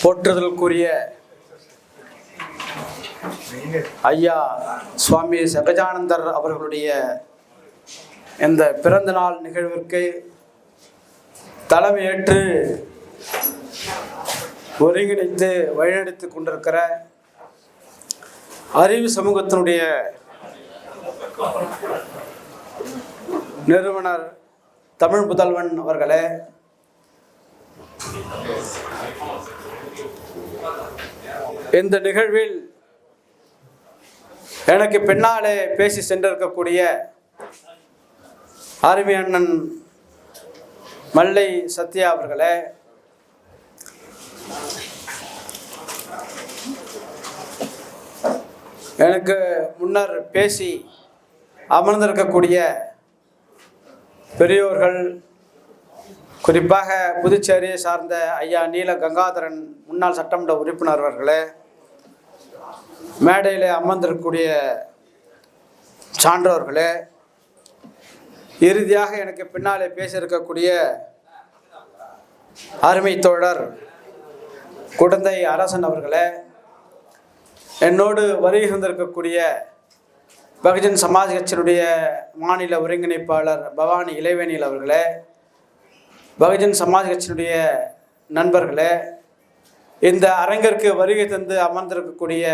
போற்றுதலுக்குரிய ஐயா சுவாமி சகஜானந்தர் அவர்களுடைய இந்த பிறந்த நாள் நிகழ்விற்கு தலைமையேற்று ஒருங்கிணைத்து வழிநடத்தி கொண்டிருக்கிற அறிவு சமூகத்தினுடைய நிறுவனர் தமிழ் புதல்வன் அவர்களே இந்த நிகழ்வில் எனக்கு பின்னாலே பேசி சென்றிருக்கக்கூடிய அருமை அண்ணன் மல்லை சத்யா அவர்களே எனக்கு முன்னர் பேசி அமர்ந்திருக்கக்கூடிய பெரியோர்கள் குறிப்பாக புதுச்சேரியை சார்ந்த ஐயா நீல கங்காதரன் முன்னாள் சட்டமன்ற உறுப்பினர் அவர்களே மேடையில் அமர்ந்திருக்கக்கூடிய சான்றோர்களே இறுதியாக எனக்கு பின்னாலே பேசியிருக்கக்கூடிய அருமை தோழர் குடந்தை அரசன் அவர்களே என்னோடு வருகை தந்திருக்கக்கூடிய பகுஜன் சமாஜ் கட்சியினுடைய மாநில ஒருங்கிணைப்பாளர் பவானி இளைவேணியில் அவர்களே பகுஜன் சமாஜ் கட்சியினுடைய நண்பர்களே இந்த அரங்கிற்கு வருகை தந்து அமர்ந்திருக்கக்கூடிய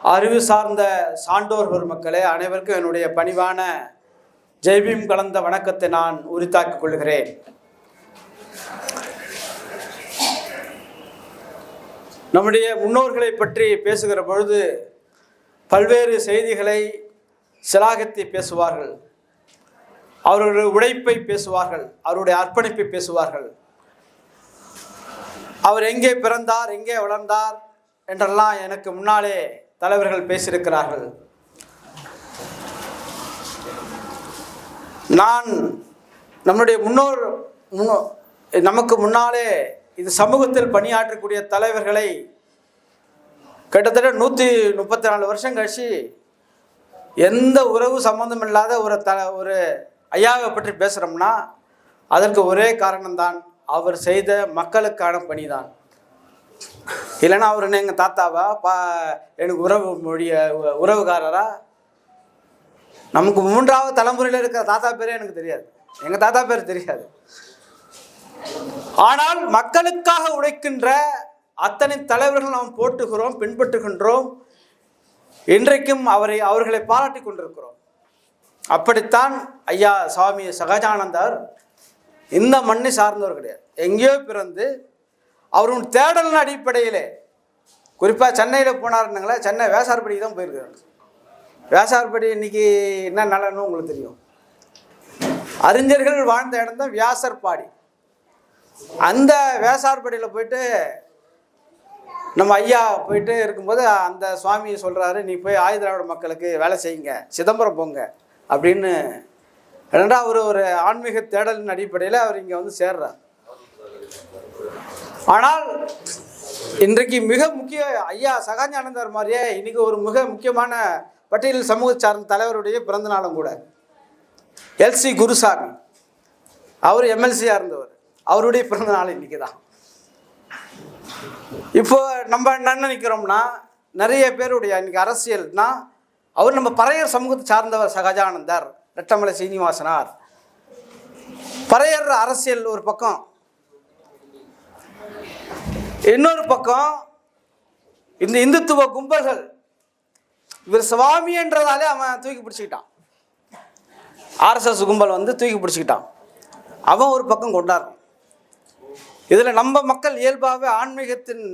அறிவு சார்ந்த சான்றோர் பெருமக்களே அனைவருக்கும் என்னுடைய பணிவான ஜெய்பீம் கலந்த வணக்கத்தை நான் உரித்தாக்கிக் கொள்கிறேன். நம்முடைய முன்னோர்களை பற்றி பேசுகிற பொழுது பல்வேறு செய்திகளை சிலாகத்தை பேசுவார்கள். அவர்களுடைய உழைப்பை பேசுவார்கள் அவருடைய அர்ப்பணிப்பை பேசுவார்கள். அவர் எங்கே பிறந்தார் எங்கே வளர்ந்தார் என்றெல்லாம் எனக்கு முன்னாலே தலைவர்கள் பேசியிருக்கிறார்கள். நான் நம்முடைய முன்னோர் நமக்கு முன்னாலே இது சமூகத்தில் பணியாற்றக்கூடிய தலைவர்களை கிட்டத்தட்ட நூற்றி முப்பத்தி நாலு வருஷம் கழிச்சு எந்த உறவு சம்மந்தம் இல்லாத ஒரு த ஒரு ஐயாவை பற்றி பேசுகிறோம்னா அதற்கு ஒரே காரணம்தான் அவர் செய்த மக்களுக்கான பணி தான் இல்லைன்னா அவர் என்ன எங்கள் தாத்தாவா? பா எனக்கு உறவு மொழிய உறவுக்காரரா? நமக்கு மூன்றாவது தலைமுறையில் இருக்கிற தாத்தா பேரே எனக்கு தெரியாது. எங்கள் தாத்தா பேர் தெரியாது. ஆனால் மக்களுக்காக உழைக்கின்ற அத்தனை தலைவர்கள் நாம் போட்டுகிறோம் பின்பற்றுகின்றோம். இன்றைக்கும் அவரை அவர்களை பாராட்டி கொண்டிருக்கிறோம். அப்படித்தான் ஐயா சுவாமி சகஜானந்தர் இந்த மண்ணை சார்ந்தவர் கிடையாது. எங்கேயோ பிறந்து அவரும் தேடலின் அடிப்படையிலே. குறிப்பாக சென்னையில் போனாருன்னுங்களே சென்னை வேசார்படிக்கு தான் போயிருக்காரு. வேசார்படி இன்னைக்கு என்ன நலன்னு உங்களுக்கு தெரியும். அறிஞர்கள் வாழ்ந்த இடம் தான் வியாசர்பாடி. அந்த வேசார்படியில் போயிட்டு நம்ம ஐயா போயிட்டு இருக்கும்போது அந்த சுவாமி சொல்கிறாரு நீ போய் ஆயுதிராவிட மக்களுக்கு வேலை செய்யுங்க சிதம்பரம் போங்க அப்படின்னு. ரெண்டாவது அவர் ஒரு ஆன்மீக தேடலின் அடிப்படையில் அவர் இங்கே வந்து சேர்றார். ஆனால் இன்றைக்கு மிக முக்கிய ஐயா சகாஜானந்தர் மாதிரியே இன்னைக்கு ஒரு மிக முக்கியமான பட்டியல் சமூக சார்ந்த தலைவருடைய பிறந்த நாளும் கூட. எல்சி குருசாமி. அவர் எம்எல்சியாக இருந்தவர். அவருடைய பிறந்த நாள் இன்னைக்கு தான் இப்போ நம்ம என்ன நினைக்கிறோம்னா நிறைய பேருடைய இன்னைக்கு அரசியல்னா அவர் நம்ம பறையர் சமூகத்தை சார்ந்தவர் சகஜானந்தர் ரெட்டமலை சீனிவாசனார். பறையர் அரசியல் ஒரு பக்கம். இன்னொரு பக்கம் இந்த இந்துத்துவ கும்பல்கள் இவர் சுவாமி என்றதாலே அவன் தூக்கி பிடிச்சிக்கிட்டான். ஆர்எஸ்எஸ் கும்பல் வந்து தூக்கி பிடிச்சிக்கிட்டான். அவன் ஒரு பக்கம் கொண்டாடுறான். இதில் நம்ம மக்கள் இயல்பாகவே ஆன்மீகத்தின்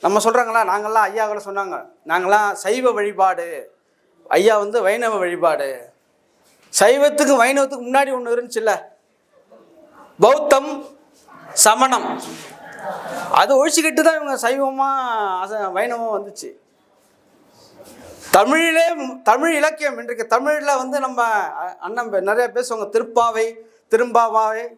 நம்ம சொல்கிறாங்களா நாங்கள்லாம் ஐயா கூட சொன்னாங்க நாங்களாம் சைவ வழிபாடு ஐயா வந்து வைணவ வழிபாடு. சைவத்துக்கும் வைணவத்துக்கு முன்னாடி ஒன்று இருந்துச்சுல்ல? பௌத்தம் சமணம். அது ஒழிச்சுக்கிட்டு தான் இவங்க சைவமாக வைணவம் வந்துச்சு. தமிழிலே தமிழ் இலக்கியம் இன்றைக்கு தமிழில் வந்து நம்ம அண்ணன் பே- நிறைய பேசுவாங்க. திருப்பாவை திரும்பாவாவை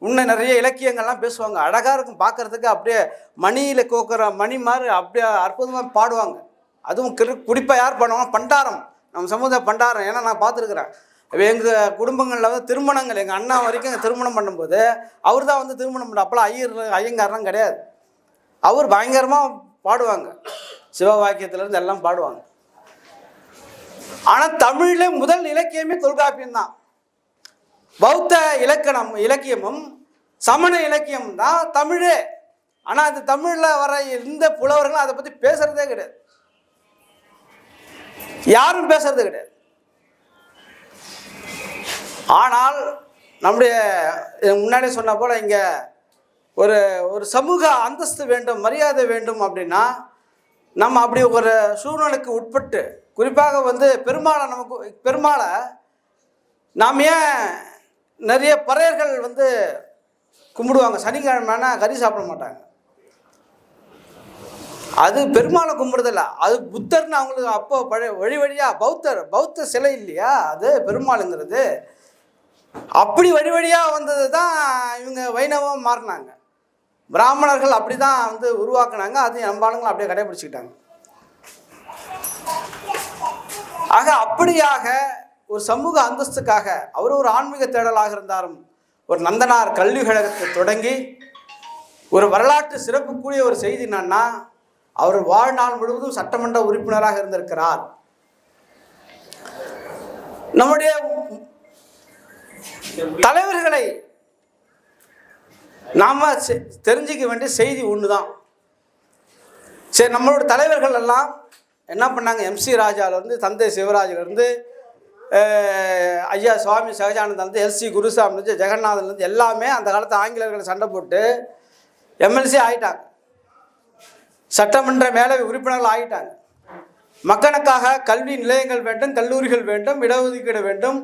இன்னும் நிறைய இலக்கியங்கள்லாம் பேசுவாங்க. அழகாக இருக்கும் பார்க்கறதுக்கு அப்படியே மணியில் கோக்குற மணி மாதிரி அப்படியே அற்புதமாக பாடுவாங்க. அதுவும் குறிப்பாக யார் பண்ணுவாங்க பண்டாரம். நம்ம சமுதாய பண்டாரம். ஏன்னா நான் பார்த்துருக்குறேன். எங்கள் குடும்பங்களில் வந்து திருமணங்கள் எங்கள் அண்ணா வரைக்கும் திருமணம் பண்ணும்போது அவர் தான் வந்து திருமணம் பண்ண அப்போலாம் ஐயர் ஐயங்காரெலாம் கிடையாது. அவர் பயங்கரமாக பாடுவாங்க. சிவவாக்கியத்திலேருந்து எல்லாம் பாடுவாங்க. ஆனால் தமிழில் முதல் இலக்கியமே தொல்காப்பியம் தான். பௌத்த இலக்கணம் இலக்கியமும் சமண இலக்கியம் தான் தமிழே. ஆனால் அது தமிழில் வர எந்த புலவர்களும் அதை பற்றி பேசுகிறதே கிடையாது. யாரும் பேசுறது கிடையாது. ஆனால் நம்முடைய முன்னாடி சொன்ன போல் இங்கே ஒரு ஒரு சமூக அந்தஸ்து வேண்டும் மரியாதை வேண்டும் அப்படின்னா நம்ம அப்படி ஒரு சூழ்நிலைக்கு உட்பட்டு குறிப்பாக வந்து பெருமாளை நமக்கு பெருமாளை நாம் ஏன் நிறைய பறையர்கள் வந்து கும்பிடுவாங்க? சனிக்கிழமைனா கறி சாப்பிட மாட்டாங்க. அது பெருமாளை கும்பிடுறதில்ல. அது புத்தர்னு அவங்களுக்கு அப்போ பழைய வழி வழியாக பௌத்தர் பௌத்த சிலை இல்லையா? அது பெருமாளுங்கிறது. அப்படி வழி வழியாக வந்தது தான் இவங்க வைணவம் மாறினாங்க. பிராமணர்கள் அப்படி தான் வந்து உருவாக்குனாங்க. அது நம்பாளுங்களும் அப்படியே கடைபிடிச்சிக்கிட்டாங்க. ஆக அப்படியாக ஒரு சமூக அந்தஸ்துக்காக அவர் ஒரு ஆன்மீக தேடலாக இருந்தாலும் ஒரு நந்தனார் கல்வி கழகத்தை தொடங்கி ஒரு வரலாற்று சிறப்புக்குரிய ஒரு செய்தி என்னன்னா அவர் வாழ்நாள் முழுவதும் சட்டமன்ற உறுப்பினராக இருந்திருக்கிறார். நம்முடைய தலைவர்களை நாம் தெரிஞ்சிக்க வேண்டிய செய்தி ஒன்று தான் சரி நம்மளோட தலைவர்கள் எல்லாம் என்ன பண்ணாங்க? எம்சி ராஜாவிலேருந்து தந்தை சிவராஜிலேருந்து ஐயா சுவாமி சகஜானந்தலேருந்து எல்சி குருசாமிலேருந்து ஜெகநாதன்லேருந்து எல்லாமே அந்த காலத்து ஆங்கிலேயர்களை சண்டை போட்டு எம்எல்சி ஆகிட்டாங்க சட்டமன்ற மேலவை உறுப்பினர்கள் ஆகிட்டாங்க மக்களுக்காக கல்வி நிலையங்கள் வேண்டும் கல்லூரிகள் வேண்டும் இடஒதுக்கீடு வேண்டும்.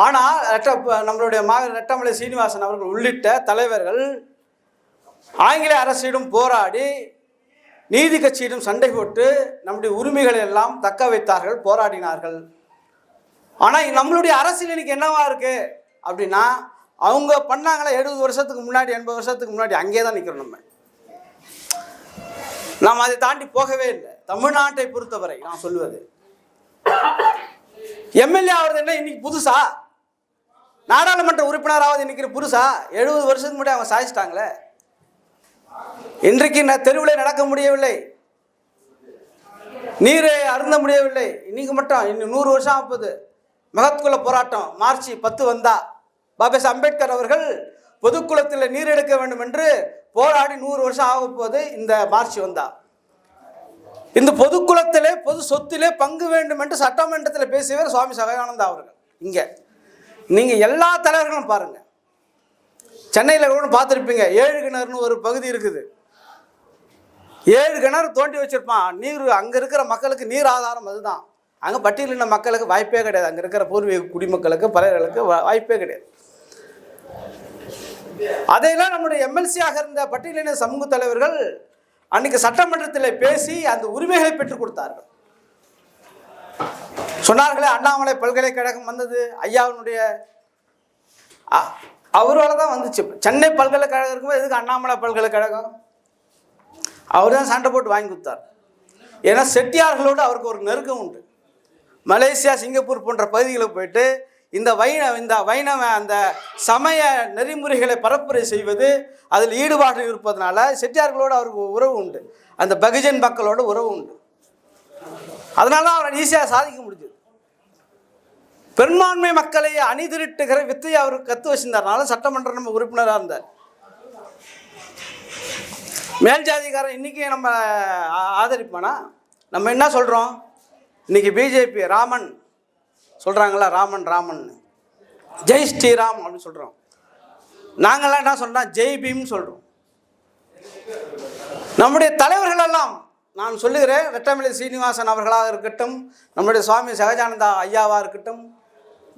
ஆனால் ரெட்ட நம்மளுடைய மா ரெட்டமலை சீனிவாசன் அவர்கள் உள்ளிட்ட தலைவர்கள் ஆங்கில அரசிடம் போராடி நீதி கட்சியிடம் சண்டை போட்டு நம்முடைய உரிமைகளை எல்லாம் தக்க வைத்தார்கள் போராடினார்கள். ஆனால் நம்மளுடைய அரசியல் இன்னைக்கு என்னவா இருக்கு? அப்படின்னா அவங்க பண்ணாங்களே எழுபது வருஷத்துக்கு முன்னாடி எண்பது வருஷத்துக்கு முன்னாடி அங்கே தான் நிற்கிறோம் நம்ம. நாம் அதை தாண்டி போகவே இல்லை. தமிழ்நாட்டை பொறுத்தவரை நான் சொல்லுவது எம்எல்ஏ ஆகிறது என்ன இன்னைக்கு புதுசா? நாடாளுமன்ற உறுப்பினராவது நிற்கிற புதுசா எழுபது வருஷத்துக்கு முன்னாடி அவங்க சாதிச்சிட்டாங்களே. இன்றைக்கு நான் தெருவில் நடக்க முடியவில்லை. நீரை அருந்த முடியவில்லை. இன்னைக்கு மட்டும் இன்னும் நூறு வருஷம் ஆகுது மகத்குல போராட்டம் மார்ச் பத்து வந்தா. பாபேஸ் அம்பேத்கர் அவர்கள் பொதுக்குளத்தில் நீர் எடுக்க வேண்டும் என்று போராடி நூறு வருஷம் ஆக போது இந்த மார்ச் வந்தா. இந்த பொதுக்குளத்திலே பொது சொத்திலே பங்கு வேண்டும் என்று சட்டமன்றத்தில் பேசியவர் சுவாமி சகஜானந்தா அவர்கள். இங்கே. நீங்கள் எல்லா தலைவர்களும் பாருங்கள் சென்னையில் கூட பார்த்துருப்பீங்க. ஏழு கிணறுன்னு ஒரு பகுதி இருக்குது. ஏழு கிணறு தோண்டி வச்சுருப்பான். நீர் அங்கே இருக்கிற மக்களுக்கு நீர் ஆதாரம் அதுதான். அங்கே பட்டியலின மக்களுக்கு வாய்ப்பே கிடையாது. அங்கே இருக்கிற பூர்வீக குடிமக்களுக்கு பலர்களுக்கு வா- வாய்ப்பே கிடையாது. அதையெல்லாம் நம்முடைய எம்எல்சியாக இருந்த பட்டியலின சமூக தலைவர்கள் அன்னைக்கு சட்டமன்றத்தில் பேசி அந்த உரிமைகளை பெற்றுக் கொடுத்தார்கள். சொன்னார்களே அண்ணாமலை பல்கலைக்கழகம் வந்தது ஐயாவினுடைய அ- தான் வந்துச்சு. சென்னை பல்கலைக்கழகம் இருக்கும்போது எதுக்கு அண்ணாமலை பல்கலைக்கழகம்? அவர் தான் சண்டை போட்டு வாங்கி கொடுத்தார். ஏன்னா செட்டியார்களோடு அவருக்கு ஒரு நெருக்கம் உண்டு. மலேசியா சிங்கப்பூர் போன்ற பகுதிகளுக்கு போயிட்டு இந்த வைண இந்த வைணவ அந்த சமய நெறிமுறைகளை பரப்புரை செய்வது அதில் ஈடுபாடு இருப்பதனால செட்டியார்களோடு அவருக்கு உறவு உண்டு. அந்த பகுஜன் மக்களோட உறவு உண்டு. அதனால அவரை ஈஸியாக சாதிக்க முடிஞ்சது. பெரும்பான்மை மக்களை அணிதிரட்டுகிற வித்தையை அவர் கற்று வச்சிருந்தாருனால சட்டமன்ற நம்ம உறுப்பினராக இருந்தார். மேல் ஜாதிக்காரன் இன்றைக்கி நம்ம ஆதரிப்பானா? நம்ம என்ன சொல்கிறோம் இன்னைக்கு பிஜேபி ராமன் சொல்கிறாங்களா ராமன் ராமன். ஜெய் ஸ்ரீராம் அப்படின்னு சொல்கிறோம் நாங்கள்லாம் என்ன சொல்கிறோம் ஜெய் பீம் சொல்கிறோம் நம்முடைய தலைவர்களெல்லாம் நான் சொல்லுகிறேன் வெட்டமலை சீனிவாசன் அவர்களாக இருக்கட்டும் நம்முடைய சுவாமி சகஜானந்தா ஐயாவாக இருக்கட்டும்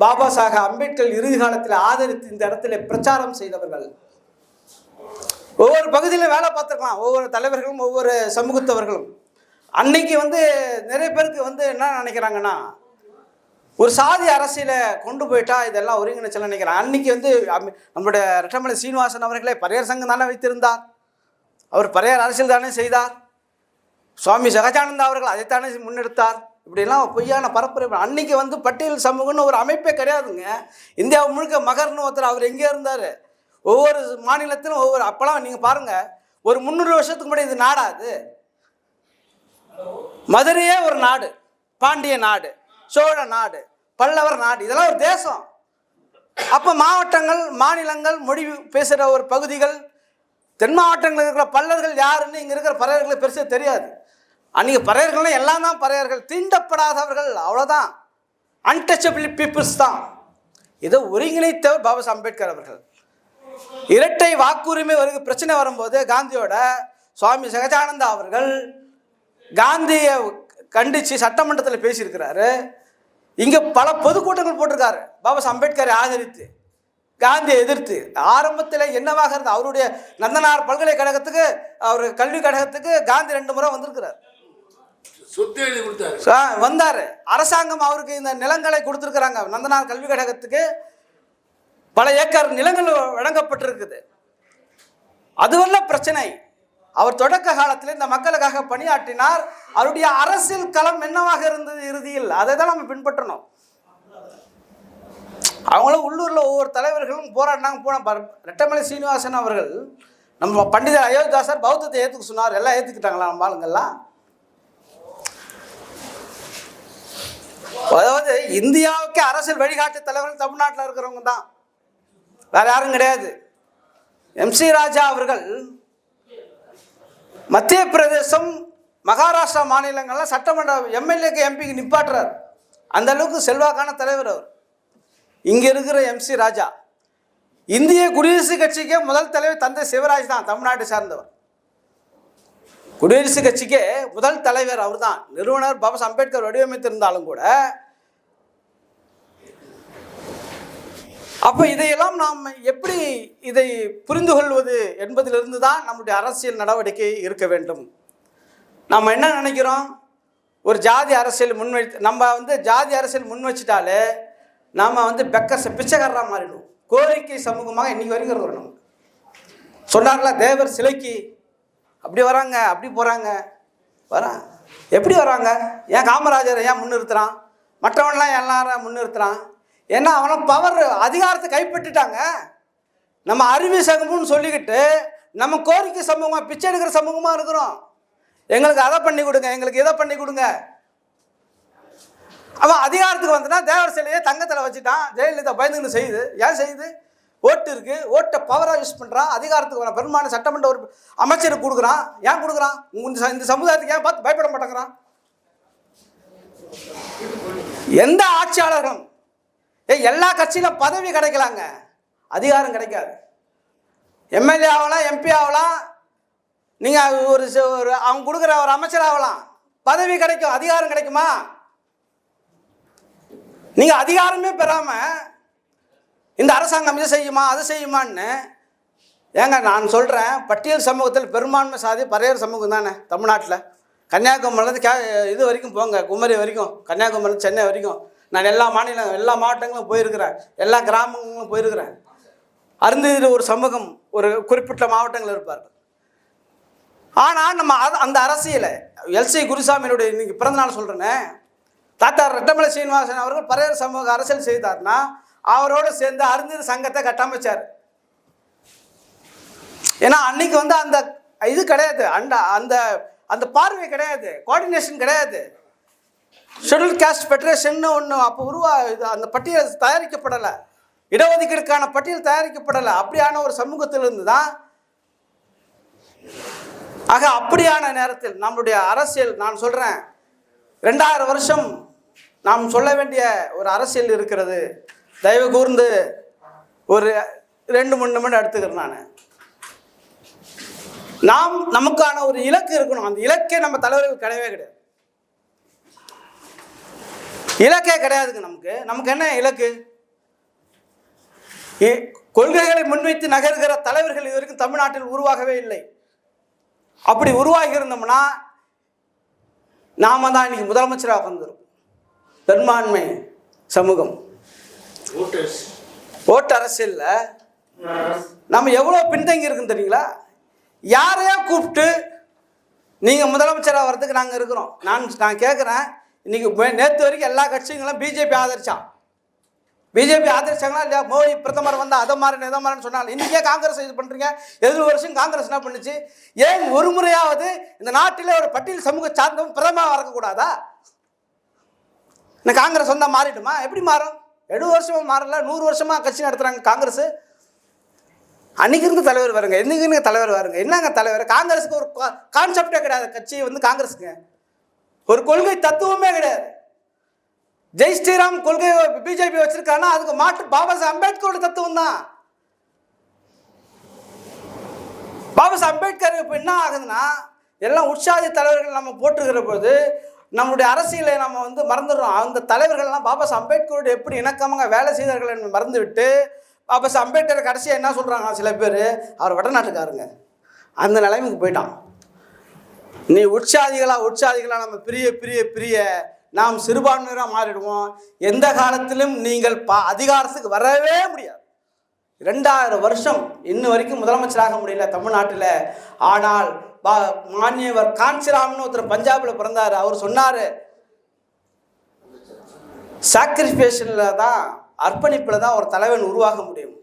பாபா சாஹா அம்பேத்கர் இறுதி காலத்தில் ஆதரித்து இந்த இடத்துல பிரச்சாரம் செய்தவர்கள். ஒவ்வொரு பகுதியிலும் வேலை பார்த்துருக்கலாம். ஒவ்வொரு தலைவர்களும் ஒவ்வொரு சமூகத்தவர்களும். அன்னைக்கு வந்து நிறைய பேருக்கு வந்து என்ன நினைக்கிறாங்கன்னா ஒரு சாதி அரசியலை கொண்டு போயிட்டா இதெல்லாம் ஒருங்கிணைச்சல நினைக்கிறேன் அன்னைக்கு வந்து நம்மளுடைய ரெட்டமலை சீனிவாசன் அவர்களே பரையர் சங்கம் தானே வைத்திருந்தார். அவர் பரையர் அரசியல் தானே செய்தார். சுவாமி சகஜானந்தா அவர்கள் அதைத்தானே முன்னெடுத்தார். இப்படிலாம் பொய்யான பரப்புரை அன்னைக்கு வந்து பட்டியல் சமூகம்னு ஒரு அமைப்பே கிடையாதுங்க. இந்தியா முழுக்க மகர்னு ஒருத்தர் அவர் எங்கே இருந்தார். ஒவ்வொரு மாநிலத்திலும் ஒவ்வொரு அப்போலாம் நீங்கள் பாருங்கள் ஒரு முந்நூறு வருஷத்துக்கு முன்னாடி இது நாடா அது? மதுரையே ஒரு நாடு பாண்டிய நாடு சோழ நாடு பல்லவர் நாடு இதெல்லாம் ஒரு தேசம். அப்போ மாவட்டங்கள் மாநிலங்கள் மொழி பேசுகிற ஒரு பகுதிகள் தென் மாவட்டங்களில் இருக்கிற பல்லர்கள் யாருன்னு இங்கே இருக்கிற பறையர்களுக்கு பெருசாக தெரியாது. அன்றைக்கி பறையர்கள்லாம் எல்லாம் தான் பறையர்கள். தீண்டப்படாதவர்கள் அவ்வளோதான் அன்டச்சபிள் பீப்புள்ஸ் தான். இதை ஒருங்கிணைத்தவர் பாபா அம்பேத்கர் அவர்கள். இரட்டை வாக்குரிமை வருக பிரச்சனை வரும்போது காந்தியோட சுவாமி சகஜானந்தா அவர்கள் காந்தியை கண்டித்து சட்டமன்றத்தில் பேசியிருக்கிறாரு. இங்கே பல பொதுக்கூட்டங்கள் போட்டிருக்காரு. பாபா அம்பேத்கரை ஆதரித்து காந்தியை எதிர்த்து. ஆரம்பத்தில் என்னவாக இருந்தது? அவருடைய நந்தனார் பல்கலைக்கழகத்துக்கு அவர் கல்விக் கழகத்துக்கு காந்தி ரெண்டு முறை வந்திருக்கிறார். சொத்து எழுதி கொடுத்தாரு. ஆ, வந்தாரு. அரசாங்கம் அவருக்கு இந்த நிலங்களை கொடுத்துருக்குறாங்க. நந்தனார் கல்வி கழகத்துக்கு பல ஏக்கர் நிலங்கள் வழங்கப்பட்டிருக்குது. அதுவல்ல பிரச்சனை. அவர் தொடக்க காலத்தில் இந்த மக்களுக்காக பணியாற்றினார். அவருடைய அரசியல் களம் என்னவாக இருந்தது இறுதியில்? அதை தான் நம்ம பின்பற்றணும். அவங்களும் உள்ளூரில் ஒவ்வொரு தலைவர்களும் போராடினாங்க. போன ரெட்டமலை சீனிவாசன் அவர்கள் நம்ம பண்டிதர் அயோத்திதாசர் பௌத்தத்தை ஏற்றுக்க சொன்னார். எல்லாம் ஏற்றுக்கிட்டாங்களா நம்ம ஆளுங்கள்லாம்? இந்தியாவுக்கு அரசியல் வழிகாட்டு தலைவர்கள் தமிழ்நாட்டில் இருக்கிறவங்க தான். வேற யாரும் கிடையாது. எம்சி ராஜா அவர்கள் மத்திய பிரதேசம் மகாராஷ்டிரா மாநிலங்கள்லாம் சட்டமன்ற எம்எல்ஏக்கு எம்பிக்கு நிப்பாட்டுறார். அந்த அளவுக்கு செல்வாக்கான தலைவர் அவர். இங்கே இருக்கிற எம்சி ராஜா. இந்திய குடியரசு கட்சிக்கே முதல் தலைவர் தந்தை சிவராஜ் தான் தமிழ்நாட்டை சார்ந்தவர். குடியரசு கட்சிக்கே முதல் தலைவர் அவர் தான் நிறுவனர் பாபா அம்பேத்கர் வடிவமைத்திருந்தாலும் கூட அப்போ இதையெல்லாம் நாம் எப்படி இதை புரிந்து கொள்வது என்பதிலிருந்து தான் நம்முடைய அரசியல் நடவடிக்கை இருக்க வேண்டும். நம்ம என்ன நினைக்கிறோம்? ஒரு ஜாதி அரசியல் முன்வை நம்ம வந்து ஜாதி அரசியல் முன் வச்சுட்டாலே நாம் வந்து பெக்க பிச்சைக்காரராக மாறிடுவோம். கோரிக்கை சமூகமாக இன்னைக்கு வரைக்கும் நம்ம சொன்னார்ல தேவர் சிலைக்கு அப்படி வராங்க அப்படி போகிறாங்க வரான் எப்படி வராங்க? ஏன் காமராஜர் ஏன் முன்னிறுத்துறான்? மற்றவன்லாம் எல்லாரும் முன்னிறுத்துறான். ஏன்னா அவனை பவர் அதிகாரத்தை கைப்பற்றிட்டாங்க. நம்ம அருவி சமூகம்னு சொல்லிக்கிட்டு நம்ம கோரிக்கை சமூகமாக பிச்சை எடுக்கிற சமூகமாக இருக்கிறோம். எங்களுக்கு அதை பண்ணி கொடுங்க எங்களுக்கு இதை பண்ணி கொடுங்க. அவன் அதிகாரத்துக்கு வந்தனா தேவர் சிலையை தங்கத்தில் வச்சுட்டான். ஜெயலலிதா பயந்துன்னு செய்யுது. ஏன் செய்யுது? ஓட்டு இருக்குது ஓட்டை பவராக யூஸ் பண்ணுறான் அதிகாரத்துக்கு வர பெரும்பாலான சட்டமன்ற ஒரு அமைச்சருக்கு கொடுக்குறான். ஏன் கொடுக்குறான்? ச- இந்த சமுதாயத்துக்கு ஏன் பார்த்து பயப்பட மாட்டேங்கிறான்? எந்த ஆட்சியாளர்களும் ஏ எல்லா கட்சியிலும் பதவி கிடைக்கலாங்க. அதிகாரம் கிடைக்காது. எம்எல்ஏ ஆகலாம் எம்பி ஆகலாம். நீங்கள் ஒரு ச- ஒரு அவங்க கொடுக்குற ஒரு அமைச்சர் ஆகலாம். பதவி கிடைக்கும் அதிகாரம் கிடைக்குமா? நீங்கள் அதிகாரமே பெறாமல் இந்த அரசாங்கம் இதை செய்யுமா அது செய்யுமான்னு ஏங்க நான் சொல்கிறேன் பட்டியல் சமூகத்தில் பெரும்பான்மை சாதி பறையர் சமூகம் தானே தமிழ்நாட்டில். கன்னியாகுமரிலேருந்து கே இது வரைக்கும் போங்க குமரி வரைக்கும் கன்னியாகுமரி சென்னை வரைக்கும். நான் எல்லா மாநிலம் எல்லா மாவட்டங்களும் போயிருக்கிறேன். எல்லா கிராமங்களும் போயிருக்கிறேன். அருந்ததியில் ஒரு சமூகம் ஒரு குறிப்பிட்ட மாவட்டங்கள் இருப்பார்கள். ஆனால் நம்ம அந்த அரசியலை எல்சி குருசாமியினுடைய இன்னைக்கு பிறந்தநாள் சொல்கிறேனே தாத்தா ரெட்டமலை சீனிவாசன் அவர்கள் பறையர் சமூக அரசியல் செய்தார்னா அவரோடு சேர்ந்து அருந்ததி சங்கத்தை கட்டமைச்சார். ஏன்னா அன்னைக்கு வந்து அந்த இது கிடையாது. அந்த அந்த அந்த பார்வை கிடையாது. கோஆர்டினேஷன் கிடையாது. ஷெட்யூல் காஸ்ட் ஃபெடரேஷன் ஒன்று அப்போ உருவா இது அந்த பட்டியல் தயாரிக்கப்படலை. இடஒதுக்கீடுக்கான பட்டியல் தயாரிக்கப்படலை. அப்படியான ஒரு சமூகத்திலிருந்து தான் ஆக அப்படியான நேரத்தில் நம்முடைய அரசியல் நான் சொல்கிறேன் ரெண்டாயிரம் வருஷம் நாம் சொல்ல வேண்டிய ஒரு அரசியல் இருக்கிறது. தயவு கூர்ந்து ஒரு ரெண்டு மூணு நிமிடம் எடுத்துக்கிறேன் நான். நாம் நமக்கான ஒரு இலக்கு இருக்கணும். அந்த இலக்கே நம்ம தலைவர்கள் கிடையவே கிடையாது. இலக்கே கிடையாதுங்க நமக்கு. நமக்கு என்ன இலக்கு? கொள்கைகளை முன்வைத்து நகர்கிற தலைவர்கள் இதுவரைக்கும் தமிழ்நாட்டில் உருவாகவே இல்லை. அப்படி உருவாகி இருந்தோம்னா நாம தான் இன்னைக்கு முதலமைச்சராக வந்திருக்கோம் பெரும்பான்மை சமூகம். ஓட்டு அரசியலில். நம்ம எவ்வளோ பின்தங்கி இருக்குன்னு தெரியுங்களா? யாரையா கூப்பிட்டு நீங்கள் முதலமைச்சராக வர்றதுக்கு நாங்கள் இருக்கிறோம். நான் நான் கேட்குறேன் இன்றைக்கி நேற்று வரைக்கும் எல்லா கட்சிகளும் பிஜேபி ஆதரிச்சான். பிஜேபி ஆதரிச்சாங்களா இல்லையா? மோடி பிரதமர் வந்தா அதை மாறணும் இதை மாறணும் சொன்னாங்க. இன்னைக்கே காங்கிரஸ் இது பண்றீங்க. எழுபது வருஷம் காங்கிரஸ் என்ன பண்ணுச்சு? ஏன் ஒரு முறையாவது இந்த நாட்டிலே ஒரு பட்டியல் சமூக சார்ந்தவன் பிரதமர் வரக்கூடாதா இந்த காங்கிரஸ் வந்தா மாறிடுமா? எப்படி மாறும்? எழுபது வருஷமா மாறல நூறு வருஷமா கட்சி நடத்துறாங்க காங்கிரஸ். அன்னைக்கு இருந்து தலைவர் வருங்க இன்னைக்கு தலைவர் வருங்க. என்னங்க தலைவர்? காங்கிரஸுக்கு ஒரு கான்செப்டே கிடையாது கட்சி வந்து காங்கிரஸுக்கு. ஒரு கொள்கை தத்துவமே கிடையாது. ஜெய் ஸ்ரீராம் கொள்கை பிஜேபி வச்சிருக்காங்கன்னா அதுக்கு மாற்று பாபா சாஹ் அம்பேத்கரோட தத்துவம் தான். பாபா சாஹ் அம்பேத்கர் இப்போ என்ன ஆகுதுன்னா எல்லாம் உற்சாதி தலைவர்கள் நம்ம போட்டுக்கிற போது நம்மளுடைய அரசியலை நம்ம வந்து மறந்துடுறோம். அந்த தலைவர்கள்லாம் பாபா சாஹ் அம்பேத்கரோட எப்படி இணக்கமாக வேலை செய்தார்கள் என்று மறந்துவிட்டு பாபா சாஹ் அம்பேத்கர் கடைசியாக என்ன சொல்கிறாங்க சில பேர்? அவர் வடநாட்டுக்காருங்க அந்த நிலைமைக்கு போயிட்டான். நீ உற்சாதிகளா உற்சாதிகளா நம்ம பிரிய பிரிய பிரிய நாம் சிறுபான்மையராக மாறிடுவோம். எந்த காலத்திலும் நீங்கள் பா அதிகாரத்துக்கு வரவே முடியாது. ரெண்டாயிரம் வருஷம் இன்ன வரைக்கும் முதலமைச்சராக முடியல தமிழ்நாட்டில். ஆனால் பா மானியவர் காஞ்சிராம்னு ஒருத்தர் பஞ்சாபில் பிறந்தார். அவர் சொன்னார் சாக்ரிஃபேஷனில் தான் அர்ப்பணிப்பில் தான் ஒரு தலைவன் உருவாக முடியும்.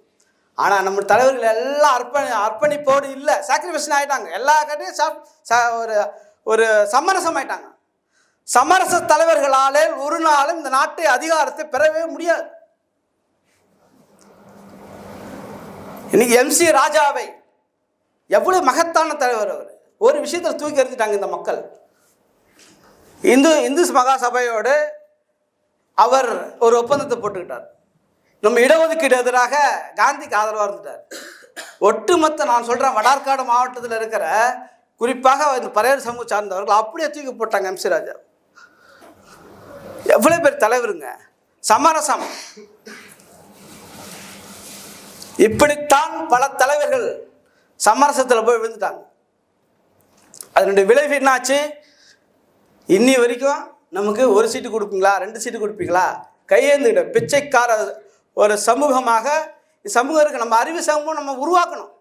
ஆனால் நம்ம தலைவர்கள் எல்லாம் அர்ப்பணி அர்ப்பணிப்போடு இல்லை. சாக்ரிஃபிஷன் ஆகிட்டாங்க எல்லா கட்டையும் சா- ச- ஒரு ஒரு சமரசம் ஆயிட்டாங்க. சமரச தலைவர்களாலே ஒரு நாளும் இந்த நாட்டை அதிகாரத்தை பெறவே முடியாது. இன்னைக்கு எம்சி ராஜாவை எவ்வளவு மகத்தான தலைவர் அவர். ஒரு விஷயத்தில் தூக்கி எறிஞ்சிட்டாங்க இந்த மக்கள். இந்து இந்து மகா சபையோடு அவர் ஒரு ஒப்பந்தத்தை போட்டுக்கிட்டார். நம்ம இடஒதுக்கீடு எதிராக காந்திக்கு ஆதரவாக இருந்துட்டார். ஒட்டுமொத்த நான் சொல்கிறேன் வடார்காடு மாவட்டத்தில் இருக்கிற குறிப்பாக இந்த பறையர் சமூக சார்ந்தவர்கள் அப்படியே தூக்கி போட்டாங்க எம்சி ராஜா. எவ்வளோ பேர் தலைவருங்க? சமரசம். இப்படித்தான் பல தலைவர்கள் சமரசத்தில் போய் விழுந்துட்டாங்க. அதனுடைய விளைவு என்னாச்சு? இன்னி வரைக்கும் நமக்கு ஒரு சீட்டு கொடுப்பீங்களா? ரெண்டு சீட்டு கொடுப்பீங்களா? கையேந்துக்கிட்ட பிச்சைக்கார ஒரு சமூகமாக சமூகம் இருக்கு. நம்ம அறிவு சமூகம் நம்ம உருவாக்கணும்.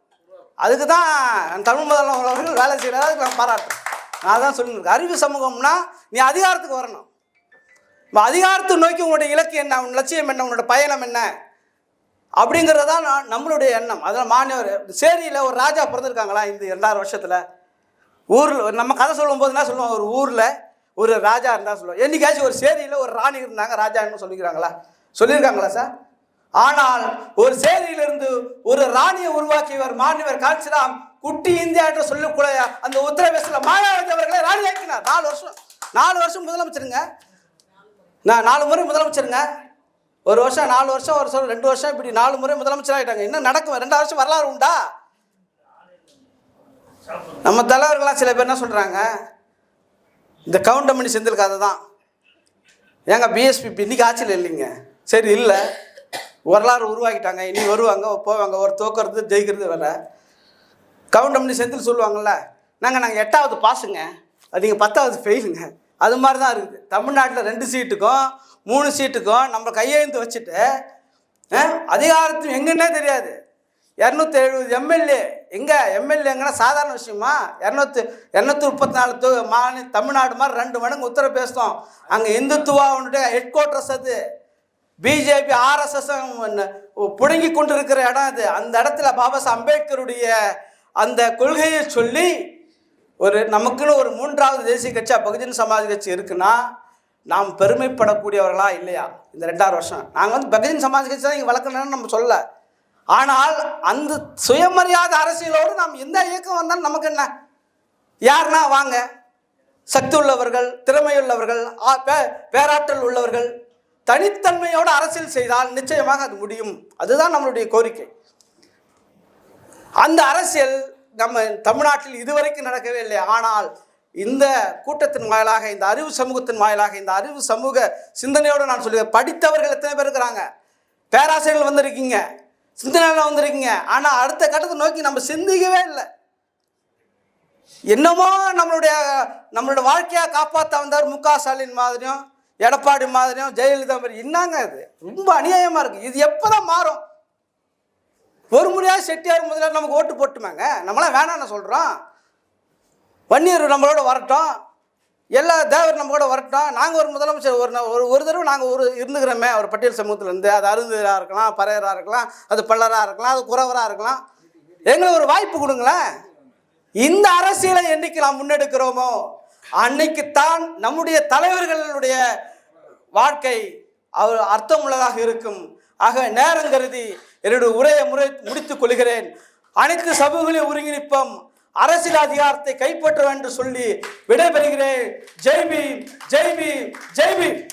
அதுக்கு தான் தமிழ் முதல்வர் அவர்கள் வேலை செய்கிறார் அதுக்கு நான் பாராட்டுறேன். நான் தான் சொல்லியிருக்கேன் அறிவு சமூகம்னா நீ அதிகாரத்துக்கு வரணும். இப்போ அதிகாரத்தை நோக்கி உங்களுடைய இலக்கு என்ன? உன் லட்சியம் என்ன? உன்னோட பயணம் என்ன? அப்படிங்கிறது தான் நான் நம்மளுடைய எண்ணம். அதில் மாநிவர் சேரியில் ஒரு ராஜா பிறந்திருக்காங்களா? இந்த ரெண்டாயிரம் வருஷத்தில். ஊரில் நம்ம கதை சொல்லும்போது என்ன சொல்லுவோம் ஒரு ஊரில் ஒரு ராஜா இருந்தால் சொல்லுவோம் என்னைக்காச்சும் ஒரு சேரியில் ஒரு ராணி இருந்தாங்க. ராஜான்னு சொல்லிக்கிறாங்களா? சொல்லியிருக்காங்களா சார்? ஆனால் ஒரு சேரியிலிருந்து ஒரு ராணியை உருவாக்கியவர் மாநிவர் காஞ்சிராம் குட்டி இந்தியா என்று சொல்லக்கூடிய அந்த உத்தரப்பிரதேசத்தில் மாயாவதி அவர்களை ராணி ஆக்கினார். நாலு வருஷம். நாலு வருஷம் முதலமைச்சருங்க. நான் நாலு முறை முதலமைச்சருங்க. ஒரு வருஷம் நாலு வருஷம் ஒரு வருஷம் ரெண்டு வருஷம் இப்படி நாலு முறை முதலமைச்சர் ஆகிட்டாங்க இன்னும் நடக்கும். ரெண்டு வருஷம் வரலாறு உண்டா? நம்ம தலைவர்கள்லாம் சில பேர் என்ன சொல்கிறாங்க இந்த கவுண்டமணி செந்தில் கதை தான் ஏங்க பிஎஸ்பி இன்னைக்கு ஆட்சியில் இல்லைங்க. சரி இல்லை. வரலாறு உருவாக்கிட்டாங்க இனி வருவாங்க போவாங்க ஒரு தோக்கிறது ஜெயிக்கிறது வேற. கவுண்டமணி செந்தில் சொல்லுவாங்கள்ல நாங்கள் நாங்கள் எட்டாவது பாஸுங்க அதிக பத்தாவது ஃபெயிலுங்க அது மாதிரி தான் இருக்குது. தமிழ்நாட்டில் ரெண்டு சீட்டுக்கும் மூணு சீட்டுக்கும் நம்ம கையெழுந்து வச்சுட்டு அஹ், அதிகாரத்தும் எங்கன்னே தெரியாது. இரநூத்தி எழுபது எம்எல்ஏ. எங்கே எம்எல்ஏங்கன்னா சாதாரண விஷயமா? இரநூத்தி இரநூத்தி முப்பத்தி நாலு தொ மாநில தமிழ்நாடு மாதிரி ரெண்டு மடங்கு உத்தரப்பிரதேசம் அங்கே இந்துத்துவாவுடைய ஹெட் குவார்ட்டர்ஸ் அது. பிஜேபி ஆர்எஸ்எஸ் புடுங்கி கொண்டிருக்கிற இடம் அது. அந்த இடத்துல பாபா அம்பேத்கருடைய அந்த கொள்கையை சொல்லி ஒரு நமக்குன்னு ஒரு மூன்றாவது தேசிய கட்சி பகுஜன் சமாஜ் கட்சி இருக்குன்னா நாம் பெருமைப்படக்கூடியவர்களா இல்லையா? இந்த ரெண்டாறு வருஷம். நாங்கள் வந்து பகுஜன் சமாஜ் கட்சி தான் இங்கே வளர்க்கணும்னு நம்ம சொல்ல ஆனால் அந்த சுயமரியாதை அரசியலோடு நாம் எந்த இயக்கம் வந்தாலும் நமக்கு என்ன? யாருன்னா வாங்க. சக்தி உள்ளவர்கள் திறமையுள்ளவர்கள் ஆ- பே- பேராற்றல் உள்ளவர்கள் தனித்தன்மையோடு அரசியல் செய்தால் நிச்சயமாக அது முடியும். அதுதான் நம்மளுடைய கோரிக்கை. அந்த அரசியல் நம்ம தமிழ்நாட்டில் இதுவரைக்கும் நடக்கவே இல்லை. ஆனால் இந்த கூட்டத்தின் வாயிலாக இந்த அறிவு சமூகத்தின் வாயிலாக இந்த அறிவு சமூக சிந்தனையோடு நான் சொல்லுவேன். படித்தவர்கள் எத்தனை பேர் இருக்கிறாங்க? பேராசிரியர்கள் வந்திருக்கீங்க. சிந்தனையில் வந்திருக்கீங்க. ஆனால் அடுத்த கட்டத்தை நோக்கி நம்ம சிந்திக்கவே இல்லை. என்னமோ நம்மளுடைய நம்மளோட வாழ்க்கையை காப்பாற்ற வந்தார் மு க ஸ்டாலின் மாதிரியும் எடப்பாடி மாதிரியும் ஜெயலலிதா மாதிரி என்னங்க அது? ரொம்ப அநியாயமாக இருக்குது இது எப்போ தான் மாறும்? ஒரு முறையாக செட்டியார் முதல்ல நமக்கு ஓட்டு போட்டுமாங்க. நம்மளாம் வேணாம்னு சொல்கிறோம் வன்னியர் நம்மளோட வரட்டும். எல்லா தேவர் நம்ம கூட வரட்டும். நாங்கள் ஒரு முதலமைச்சர் ஒரு ஒரு ஒரு தடவை நாங்கள் ஒரு இருந்துக்கிறோமே. ஒரு பட்டியல் சமூகத்துலேருந்து அது அருந்தராக இருக்கலாம் பறையராக இருக்கலாம் அது பல்லராக இருக்கலாம் அது குறவராக இருக்கலாம். எங்களுக்கு ஒரு வாய்ப்பு கொடுங்களேன். இந்த அரசியலை என்னைக்கு நாம் முன்னெடுக்கிறோமோ அன்னைக்குத்தான் நம்முடைய தலைவர்களுடைய வாழ்க்கை அவர் அர்த்தமுள்ளதாக இருக்கும். ஆக நேரம் கருதி என்னுடைய உரையை முறை முடித்துக் கொள்கிறேன். அனைத்து சமூகங்களையும் ஒருங்கிணைப்போம். அரசியல் அதிகாரத்தை கைப்பற்ற வேண்டும் சொல்லி விடைபெறுகிறேன். ஜெய்பி ஜெய்பி ஜெய்பி